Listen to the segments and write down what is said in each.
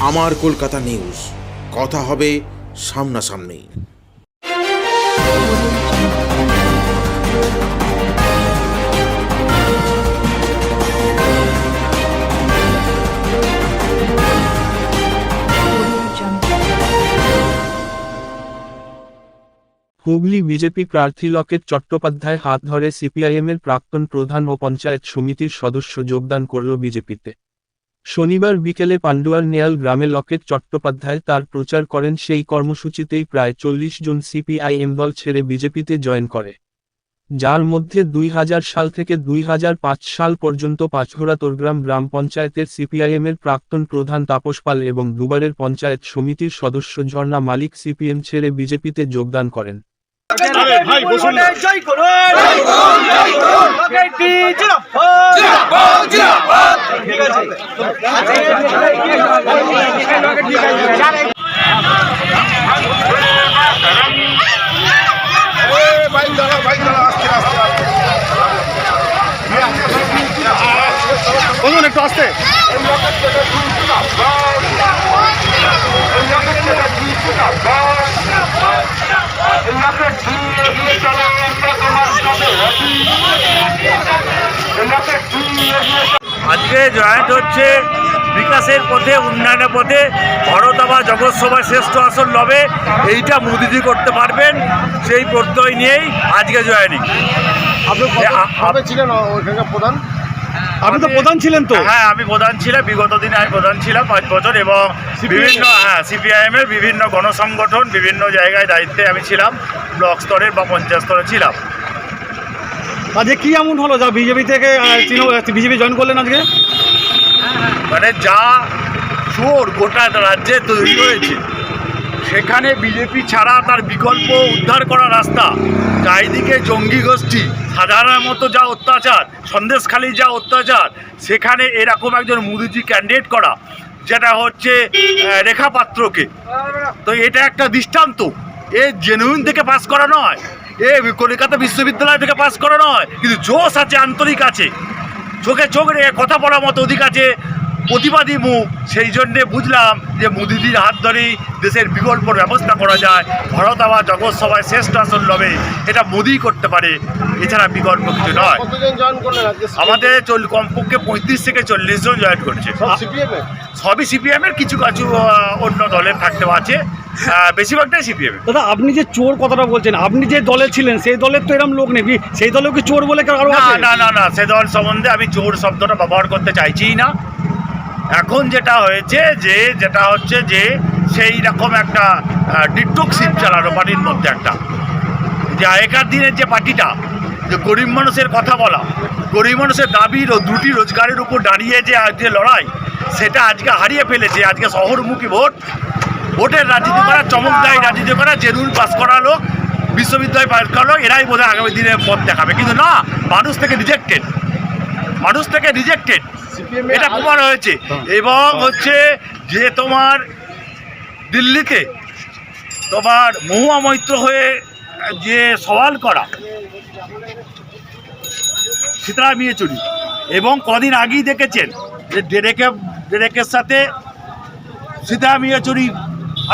আমার কলকাতা নিউজ। কথা হবে সামনাসামনি। হুগলি বিজেপি প্রার্থী লকেট চট্টোপাধ্যায় হাত ধরে সিপিআইএমের প্রাক্তন প্রধান ও পঞ্চায়েত সমিতির সদস্য যোগদান করল বিজেপিতে। শনিবার বিকেলে পান্ডুয়ার নেয়াল গ্রামে লকেট চট্টোপাধ্যায় তার প্রচার করেন সেই কর্মসূচিতেই প্রায় চল্লিশ জন সিপিআইএম দল ছেড়ে বিজেপিতে জয়েন করে। যার মধ্যে দুই হাজার সাল থেকে দুই হাজার পাঁচ সাল পর্যন্ত পাঁচঘোড়া তোরগ্রাম গ্রাম পঞ্চায়েতের সিপিআইএমের প্রাক্তন প্রধান তাপস পাল এবং দুবারের পঞ্চায়েত সমিতির সদস্য ঝর্ণা মালিক সিপিএম ছেড়ে বিজেপিতে যোগদান করেন। ভাই বসুন না। জয় করুন। জয় করুন আজকে জয়েন্ট হচ্ছে বিকাশের পথে উন্নয়নের পথে। ভরতবা জগৎসভা শ্রেষ্ঠ আসন লবে এইটা মোদিজি করতে পারবেন সেই প্রত্যয় নিয়েই আজকে জয়েনিং। আপনি ছিলেন ওইখানকার প্রধান? আপনি তো প্রধান ছিলেন তো। হ্যাঁ আমি প্রধান ছিলাম বিগত দিনে আমি প্রধান ছিলাম পাঁচ বছর এবং বিভিন্ন হ্যাঁ সিপিআইএম এর বিভিন্ন গণসংগঠন বিভিন্ন জায়গায় দায়িত্বে আমি ছিলাম ব্লক স্তরের বা পঞ্চায়েত স্তরে ছিলাম। আজকে কি এমন হলো যা বিজেপি থেকে বিজেপি জয়েন করলেন আজকে? মানে যা চোর গোটা রাজ্যে তৈরি হয়েছে। সেখানে বিজেপি ছাড়া তার বিকল্প উদ্ধার করা রাস্তা। চারিদিকে জঙ্গি গোষ্ঠী, সাধারণের মতো যা অত্যাচার, সন্দেশখালির যা অত্যাচার, সেখানে এরকম একজন মোদিজি ক্যান্ডিডেট করা, যেটা হচ্ছে রেখা পাত্রকে। তো এটা একটা দৃষ্টান্ত। এ জেনুইন থেকে পাস করা নয়। এ কলকাতা বিশ্ববিদ্যালয় থেকে পাস করা নয়। কিন্তু জোশ আছে, আন্তরিক আছে। চোখে চোখ রেখে কথা বলার মতো অধিক আছে। প্রতিবাদী মুখ। সেই জন্যে বুঝলাম যে মোদিজির হাত ধরেই দেশের বিকল্প ব্যবস্থা করা যায়। ভারত আবার জগৎ সভায় শ্রেষ্ঠ আসন লবে। এটা মোদিই করতে পারে। এছাড়া বিকল্প কিছু নয়। কতজন জয়েন করলেন আজকে আমাদের চল কমপক্ষে পঁয়ত্রিশ থেকে চল্লিশ জন জয়েন করছে। সিপিএম সবই সিপিএমের কিছু কিছু অন্য দলের থাকতেও আছে। বেশিরভাগটাই সিপিএম দাদা আপনি যে চোর কথাটা বলছেন আপনি যে দলে ছিলেন সেই দলের তো এরকম লোক নেই। সেই দলেও কি চোর বলে কেউ আরও না না না না সে দল সম্বন্ধে আমি চোর শব্দটা ব্যবহার করতে চাইছিই না। এখন যেটা হয়েছে যে, যেটা হচ্ছে যে, সেই রকম একটা ডিটক্সিপ চালানো পার্টির মধ্যে একটা। যে আগেকার দিনের যে পার্টিটা, যে গরিব মানুষের কথা বলা, গরিব মানুষের দাবি ও দুটি রোজগারের উপর দাঁড়িয়ে যে আজকে লড়াই, সেটা আজকে হারিয়ে ফেলেছে। আজকে শহরমুখী ভোট। ভোটের রাজনীতি করা, চমকদায়ী রাজনীতি করা রুল পাস করা লোক, বিশ্ববিদ্যালয় পাস করা লোক, এরাই বোধ আগামী দিনে পথ দেখাবে। কিন্তু না, মানুষ থেকে রিজেক্টেড মানুষ থেকে রিজেক্টেড এটা প্রমাণ হয়েছে। এবং হচ্ছে যে তোমার দিল্লিতে তোমার মহুয়া মৈত্র হয়ে যে সওয়াল করা সীতারাম ইয়েচুরি এবং কদিন আগেই দেখেছেন যে ডেরেকে ডেরেকের সাথে সীতারাম ইয়েচুরি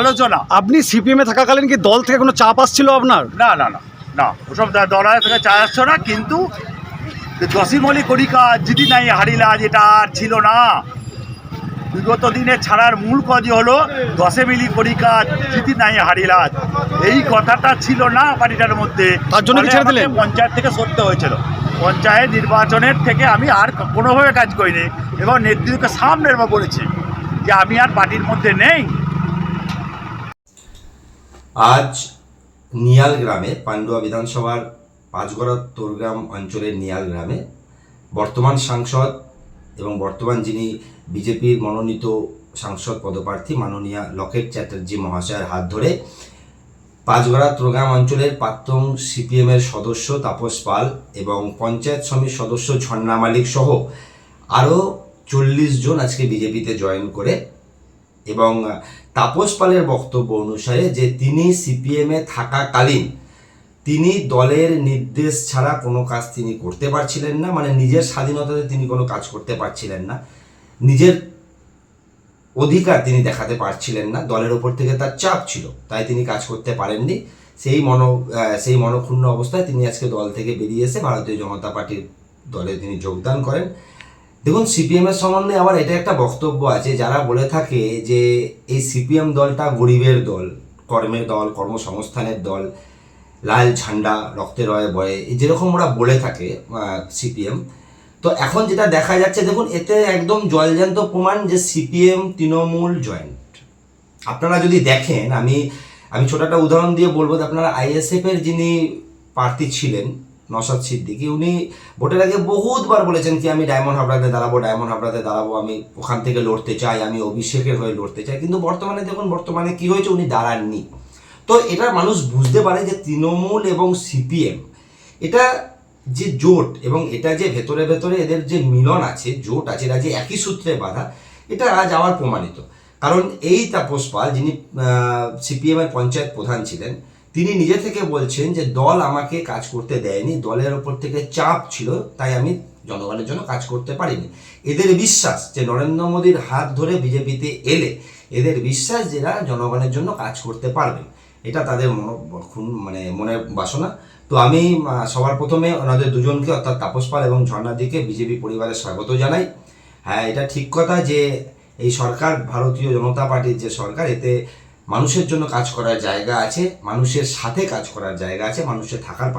আলোচনা। আপনি সিপিএম এ থাকাকালীন কি দল থেকে কোনো চাপ আসছিল আপনার? না না না না। ওসব দল থেকে চা আসছো না কিন্তু দশিমলি করিকা যদি নাই হারিলা যেটা আর ছিল না। বিগত দিনে ছাড়ার মূল কাজই হলো দশে মিলি করিকা জিতি নাই হারিলা। এই কথাটা ছিল না পার্টিটার মধ্যে। তার জন্য পঞ্চায়েত থেকে সরতে হয়েছিল। পঞ্চায়েত নির্বাচনের থেকে আমি আর কোনোভাবে কাজ করিনি এবং নেতৃত্বকে সামনে বলেছি যে আমি আর পার্টির মধ্যে নেই। আজ নিয়াল গ্রামে পান্ডুয়া বিধানসভার পাঁচগড়া তোরগ্রাম অঞ্চলের নিয়াল গ্রামে বর্তমান সাংসদ এবং বর্তমান যিনি বিজেপির মনোনীত সাংসদ পদপ্রার্থী মাননীয়া লকেট চ্যাটার্জি মহাশয়ের হাত ধরে পাঁচগড়া তোরগ্রাম অঞ্চলের প্রাক্তন সিপিএমের সদস্য তাপস পাল এবং পঞ্চায়েত সমিতির সদস্য ঝর্ণা মালিক সহ আরও চল্লিশ জন আজকে বিজেপিতে জয়েন করে এবং তাপস পালের বক্তব্য অনুসারে যে তিনি সিপিএমে থাকাকালীন তিনি দলের নির্দেশ ছাড়া কোনো কাজ তিনি করতে পারছিলেন না মানে নিজের স্বাধীনতাতে তিনি কোনো কাজ করতে পারছিলেন না। নিজের অধিকার তিনি দেখাতে পারছিলেন না, দলের ওপর থেকে তার চাপ ছিল, তাই তিনি কাজ করতে পারেননি। সেই মন সেই মনক্ষুণ্ণ অবস্থায় তিনি আজকে দল থেকে বেরিয়ে এসে ভারতীয় জনতা পার্টির দলে তিনি যোগদান করেন। দেখুন, সিপিএম এর সম্বন্ধে আবার এটা একটা বক্তব্য আছে, যারা বলে থাকে যে এই সিপিএম দলটা গরিবের দল, কর্মের দল, কর্মসংস্থানের দল লাল ঝান্ডা রক্তের রয়ে বয়ে যেরকম ওরা বলে থাকে সিপিএম তো এখন যেটা দেখা যাচ্ছে, দেখুন, এতে একদম জলজান্ত প্রমাণ যে সিপিএম তৃণমূল জয়েন্ট। আপনারা যদি দেখেন, আমি আমি ছোট একটা উদাহরণ দিয়ে বলব যে আপনারা আইএসএফ এর যিনি প্রার্থী ছিলেন নসাদ সিদ্দিকি, উনি ভোটের আগে বহুতবার বলেছেন কি, আমি ডায়মন্ড হাবড়াতে দাঁড়াবো, ডায়মন্ড হাবড়াতে দাঁড়াবো, আমি ওখান থেকে লড়তে চাই, আমি অভিষেকের হয়ে লড়তে চাই। কিন্তু বর্তমানে, দেখুন, বর্তমানে কি হয়েছে, উনি দাঁড়াননি। তো এটা মানুষ বুঝতে পারে যে তৃণমূল এবং সিপিএম, এটা যে জোট এবং এটা যে ভেতরে ভেতরে এদের যে মিলন আছে, জোট আছে, এরা যে একই সূত্রে বাঁধা, এটা আজ আবার প্রমাণিত। কারণ এই তাপস পাল যিনি সিপিএম এর পঞ্চায়েত প্রধান ছিলেন, তিনি নিজে থেকে বলছেন যে দল আমাকে কাজ করতে দেয়নি, দলের ওপর থেকে চাপ ছিল, তাই আমি জনগণের জন্য কাজ করতে পারিনি। এদের বিশ্বাস যে নরেন্দ্র মোদীর হাত ধরে বিজেপিতে এলে, এদের বিশ্বাস যে জনগণের জন্য কাজ করতে পারবেন এটা তাদের মন মানে মনের বাসনা। তো আমি সবার প্রথমে ওনাদের দুজনকে, অর্থাৎ তাপস পাল এবং ঝর্ণাদিকে বিজেপি পরিবারের স্বাগত জানাই। হ্যাঁ এটা ঠিক কথা যে এই সরকার, ভারতীয় জনতা পার্টির যে সরকার, এতে মানুষের জন্য কাজ করার জায়গা আছে, মানুষের সাথে কাজ করার জায়গা আছে, মানুষের থাকার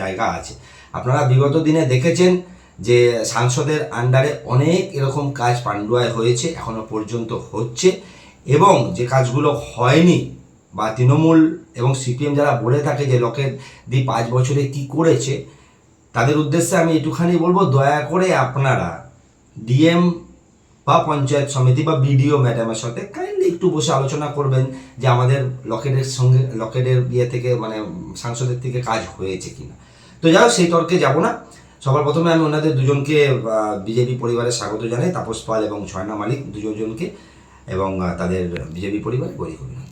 জায়গা আছে। আপনারা বিগত দিনে দেখেছেন যে সাংসদের আন্ডারে অনেক এরকম কাজ পান্ডুয়ায় হয়েছে, এখনও পর্যন্ত হচ্ছে এবং যে কাজগুলো হয়নি বা তৃণমূল এবং সিপিএম যারা বলে থাকে যে লোকের দি পাঁচ বছরে কি করেছে, তাদের উদ্দেশ্যে আমি একটুখানি বলব, দয়া করে আপনারা ডিএম বা পঞ্চায়েত সমিতি বা বিডিও ম্যাডামের সাথে কাইন্ডলি একটু বসে আলোচনা করবেন যে আমাদের লকেটের সঙ্গে লকেটের ইয়ে থেকে মানে সাংসদের থেকে কাজ হয়েছে কিনা। তো যাই সেই তর্কে যাব না। সবার প্রথমে আমি ওনাদের দুজনকে বিজেপি পরিবারের স্বাগত জানাই, তাপস পাল এবং ছয়না মালিক দুজনকে, এবং তাদের বিজেপি পরিবারে গরিব অভিনন্দন।